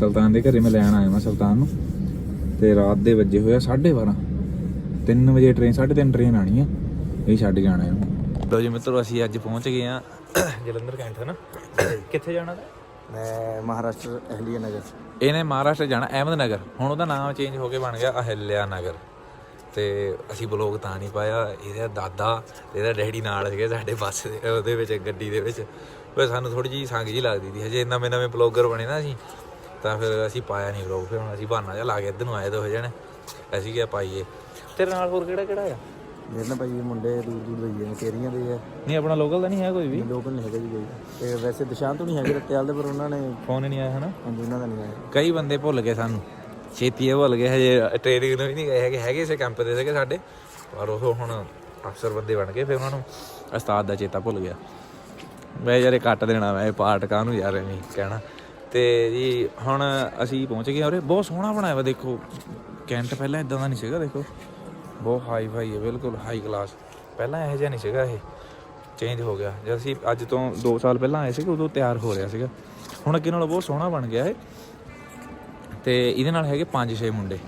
ਸੁਲਤਾਨ ਦੇ ਘਰੇ ਮੈਂ ਲੈਣ ਆਇਆ ਮੈਂ ਸੁਲਤਾਨ ਨੂੰ ਤੇ ਰਾਤ ਦੇ ਵੱਜੇ ਹੋਇਆ 12:30 3 ਵਜੇ ਟ੍ਰੇਨ 3:30 ਟ੍ਰੇਨ ਆਣੀ ਆ ਇਹ ਛੱਡ ਕੇ ਆਣਾ ਇਹਨੂੰ। ਲੋ ਜੀ ਮਿੱਤਰੋ ਅਸੀਂ ਅੱਜ ਪਹੁੰਚ ਗਏ ਆ ਜਲੰਧਰ ਕੈਂਟ ਹੈ ਨਾ? ਕਿੱਥੇ ਜਾਣਾ ਮੈਂ ਮਹਾਰਾਸ਼ਟਰ ਅਹਲੀਆ ਨਗਰ। ਇਹਨੇ ਮਹਾਰਾਸ਼ਟਰ ਜਾਣਾ ਅਹਿਮਦਨਗਰ ਹੁਣ ਉਹਦਾ ਨਾਮ ਚੇਂਜ ਹੋ ਕੇ ਬਣ ਗਿਆ ਅਹਿਲਿਆ ਨਗਰ। ਤੇ ਅਸੀਂ ਬਲੌਗ ਤਾਂ ਨਹੀਂ ਪਾਇਆ ਇਹਦਾ ਦਾਦਾ ਤੇ ਇਹਦਾ ਡੈਡੀ ਨਾਲ ਸੀਗੇ ਸਾਡੇ ਬੱਸ ਦੇ ਉਹਦੇ ਵਿੱਚ ਗੱਡੀ ਦੇ ਵਿੱਚ। ਪਰ ਸਾਨੂੰ ਥੋੜੀ ਜਿਹੀ ਸੰਗ ਜੀ ਲੱਗਦੀ ਸੀ। ਹਜੇ ਨਵੇਂ ਨਵੇਂ ਬਲੌਗਰ ਬਣੇ ਨਾ ਅਸੀਂ। ਤਾਂ ਫਿਰ ਅਸੀਂ ਪਾਇਆ ਨਹੀਂ ਬਲੌਗ ਫਿਰ ਹੁਣ ਅਸੀਂ ਬਹਾਨਾ ਜਿਹਾ ਲਾ ਕੇ ਇੱਧਰ ਨੂੰ ਆਏ ਦੋ ਜਣੇ। ਅਸੀਂ ਕਿਹਾ ਪਾਈਏ? ਤੇਰੇ ਨਾਲ ਹੋਰ ਕਿਹੜਾ ਕਿਹੜਾ ਆ? ਮੇਰੇ ਨਾਲ ਭਾਈ ਮੁੰਡੇ ਦੂਰ ਦੂਰ ਦੇ ਆ ਕੇਰੀਆਂ ਦੇ ਆ। ਨਹੀਂ ਆਪਣਾ ਲੋਕਲ ਤਾਂ ਨਹੀਂ ਹੈ ਕੋਈ ਵੀ? ਲੋਕਲ ਨਹੀਂ ਹੈਗਾ ਜੀ ਕੋਈ। ਤੇ ਵੈਸੇ ਦਿਸ਼ਾਂਤ ਤੋਂ ਨਹੀਂ ਹੈਗੇ ਰੱਤਿਆਲ ਦੇ ਪਰ ਉਹਨਾਂ ਨੇ ਫੋਨ ਹੀ ਨਹੀਂ ਆਇਆ ਹਨਾ? ਹਾਂਜੀ ਉਹਨਾਂ ਦਾ ਨਹੀਂ ਆਇਆ। ਕਈ ਬੰਦੇ ਭੁੱਲ ਗਏ ਸਾਨੂੰ। ਛੇਤੀ ਇਹ ਭੁੱਲ ਗਏ ਹਜੇ ਟ੍ਰੇਨਿੰਗ ਨੂੰ ਵੀ ਨਹੀਂ ਗਏ ਹੈਗੇ ਹੈਗੇ ਸੇ ਕੈਂਪ ਦੇ ਸੀਗੇ ਸਾਡੇ। ਪਰ ਉਹ ਹੁਣ ਅਫਸਰ ਬੰਦੇ ਬਣ ਗਏ ਫਿਰ ਉਹਨਾਂ ਨੂੰ ਉਸਤਾਦ ਦਾ ਚੇਤਾ ਭੁੱਲ ਗਿਆ। ਮੈਂ ਯਾਰ ਇਹ ਕੱਟ ਦੇਣਾ ਮੈਂ ਇਹ ਪਾਰਟ ਕਾਹਨੂੰ ਯਾਰ ਐਵੇਂ ਕਹਿਣਾ। ਤੇ ਜੀ ਹੁਣ ਅਸੀਂ ਪਹੁੰਚ ਗਏ ਔਰੇ ਬਹੁਤ ਸੋਹਣਾ ਬਣਾਇਆ ਵਾ, ਦੇਖੋ। ਕੈਂਟ ਪਹਿਲਾਂ ਇਦਾਂ ਦਾ ਨਹੀਂ ਸੀਗਾ, ਦੇਖੋ। ਬਹੁਤ ਹਾਈ ਫਾਈ ਹੈ ਬਿਲਕੁਲ ਹਾਈ ਕਲਾਸ ਪਹਿਲਾਂ ਇਹੋ ਜਿਹਾ ਨਹੀਂ ਸੀਗਾ ਇਹ। ਚੇਂਜ ਹੋ ਗਿਆ। ਜਦ ਅਸੀਂ ਅੱਜ ਤੋਂ 2 ਸਾਲ ਪਹਿਲਾਂ ਆਏ ਸੀਗੇ, ਉਦੋਂ ਤਿਆਰ ਹੋ ਰਿਹਾ ਸੀਗਾ। ਹੁਣ ਅੱਗੇ ਨਾਲੋਂ ਬਹੁਤ ਸੋਹਣਾ ਬਣ ਗਿਆ ਇਹ। ਤੇ ਇਹਦੇ ਨਾਲ ਹੈਗੇ 5-6 ਮੁੰਡੇ।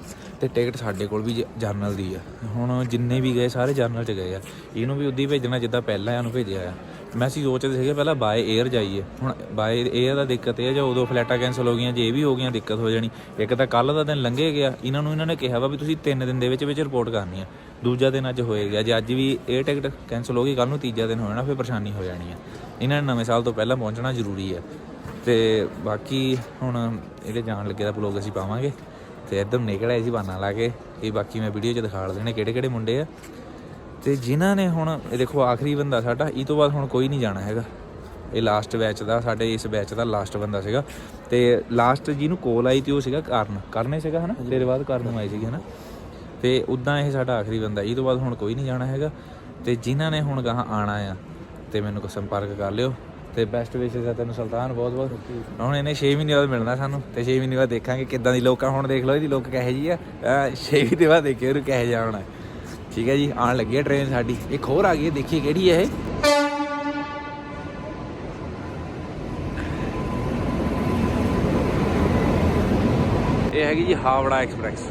ਤੇ ਟਿਕਟ ਸਾਡੇ ਕੋਲ ਵੀ ਜਰਨਲ ਦੀ ਆ। ਹੁਣ ਜਿੰਨੇ ਵੀ ਗਏ, ਸਾਰੇ ਜਰਨਲ ਚ ਗਏ ਆ। ਇਹਨੂੰ ਵੀ ਉਦੀ ਭੇਜਣਾ ਜਿੱਦਾਂ ਪਹਿਲਾਂ ਇਹਨੂੰ ਭੇਜਿਆ ਆ। ਮੈਂ ਅਸੀਂ ਸੋਚਦੇ ਸੀਗੇ ਪਹਿਲਾਂ ਬਾਏ 에ਅਰ ਜਾਈਏ। ਹੁਣ ਬਾਏ 에ਅਰ ਦਾ ਦਿੱਕਤ ਇਹ ਆ, ਜਾਂ ਉਦੋਂ ਫਲਾਈਟਾਂ ਕੈਨਸਲ ਹੋ ਗਈਆਂ, ਜੇ ਇਹ ਵੀ ਹੋ ਗਈਆਂ ਦਿੱਕਤ ਹੋ ਜਾਣੀ। ਇੱਕ ਤਾਂ ਕੱਲ ਦਾ ਦਿਨ ਲੰਘੇ ਗਿਆ। ਇਹਨਾਂ ਨੂੰ ਇਹਨਾਂ ਨੇ ਕਿਹਾ ਵਾ ਵੀ ਤੁਸੀਂ 3 ਦਿਨ ਦੇ ਵਿੱਚ ਵਿੱਚ ਰਿਪੋਰਟ ਕਰਨੀ ਆ। ਦੂਜਾ ਦਿਨ ਅੱਜ ਹੋਏ ਗਿਆ। ਜੇ ਅੱਜ ਵੀ ਇਹ ਟਿਕਟ ਕੈਨਸਲ ਹੋ ਗਈ ਕੱਲ ਨੂੰ ਤੀਜਾ ਦਿਨ ਹੋ ਜਾਣਾ, ਫਿਰ ਪਰੇਸ਼ਾਨੀ ਹੋ ਜਾਣੀ ਆ। ਇਹਨਾਂ ਨੇ ਨਵੇਂ ਸਾਲ ਤੋਂ ਪਹਿਲਾਂ ਪਹੁੰਚਣਾ ਜ਼ਰੂਰੀ ਆ। ਤੇ ਬਾਕੀ ਹੁਣ ਇਹਦੇ ਜਾਣ ਲੱਗੇ ਦਾ ਬਲੌਗ ਅਸੀਂ ਪਾਵਾਂਗੇ। ਤੇ ਇੱਧਰ ਨਿਕਲ ਆਏ ਸੀ ਬਾਨਾ ਲਾ ਕੇ। ਇਹ ਬਾਕੀ ਮੈਂ ਵੀਡੀਓ 'ਚ ਦਿਖਾ ਦੇਣੇ ਕਿਹੜੇ ਕਿਹੜੇ ਮੁੰਡੇ ਆ। ਤੇ ਜਿਨ੍ਹਾਂ ਨੇ ਹੁਣ ਇਹ ਦੇਖੋ ਆਖਰੀ ਬੰਦਾ ਸਾਡਾ ਇਹ ਤੋਂ ਬਾਅਦ ਹੁਣ ਕੋਈ ਨਹੀਂ ਜਾਣਾ ਹੈਗਾ। ਇਹ ਲਾਸਟ ਬੈਚ ਦਾ ਸਾਡੇ ਇਸ ਬੈਚ ਦਾ ਲਾਸਟ ਬੰਦਾ ਸੀਗਾ। ਤੇ ਲਾਸਟ ਜਿਹਨੂੰ ਕੋਲ ਆਈ ਤੇ ਉਹ ਸੀਗਾ ਕਰਨ। ਕਰਨੇ ਸੀਗਾ ਹਨਾ? ਤੇਰੇ ਬਾਅਦ ਕਰਨ ਨੂੰ ਆਈ ਸੀਗੀ ਹਨਾ? ਤੇ ਉਦਾਂ ਇਹ ਸਾਡਾ ਆਖਰੀ ਬੰਦਾ ਇਹ ਤੋਂ ਬਾਅਦ ਹੁਣ ਕੋਈ ਨਹੀਂ ਜਾਣਾ ਹੈਗਾ। ਤੇ ਜਿਨ੍ਹਾਂ ਨੇ ਹੁਣ ਗਾਹਾਂ ਆਣਾ ਆ ਤੇ ਮੈਨੂੰ ਕੋ ਸੰਪਰਕ ਕਰ ਲਿਓ। ਤੇ ਬੈਸਟ ਵਿਸ਼ੇਸ ਆ ਤੈਨੂੰ ਸੁਲਤਾਨ, ਬਹੁਤ ਬਹੁਤ। ਹੁਣ ਇਹਨੇ 6 ਮਹੀਨੇ ਬਾਅਦ ਮਿਲਣਾ ਸਾਨੂੰ, ਤੇ 6 ਮਹੀਨੇ ਬਾਅਦ ਦੇਖਾਂਗੇ ਕਿੱਦਾਂ ਦੀ ਲੋਕਾਂ, ਹੁਣ ਦੇਖ ਲਓ ਇਹਦੀ ਲੋਕ ਕਹੇ ਜੀ ਆ। 6 ਮਹੀਨੇ ਬਾਅਦ ਦੇਖੇ ਇਹਨੂੰ ਕਹੇ ਜਾ ਠੀਕ ਹੈ ਜੀ ਆਣ ਲੱਗੀ ਹੈ ਟ੍ਰੇਨ ਸਾਡੀ। ਇੱਕ ਹੋਰ ਆ ਗਈ ਹੈ, ਦੇਖੀਏ ਕਿਹੜੀ ਹੈ ਇਹ। ਹੈਗੀ ਜੀ ਹਾਵੜਾ ਐਕਸਪ੍ਰੈਸ।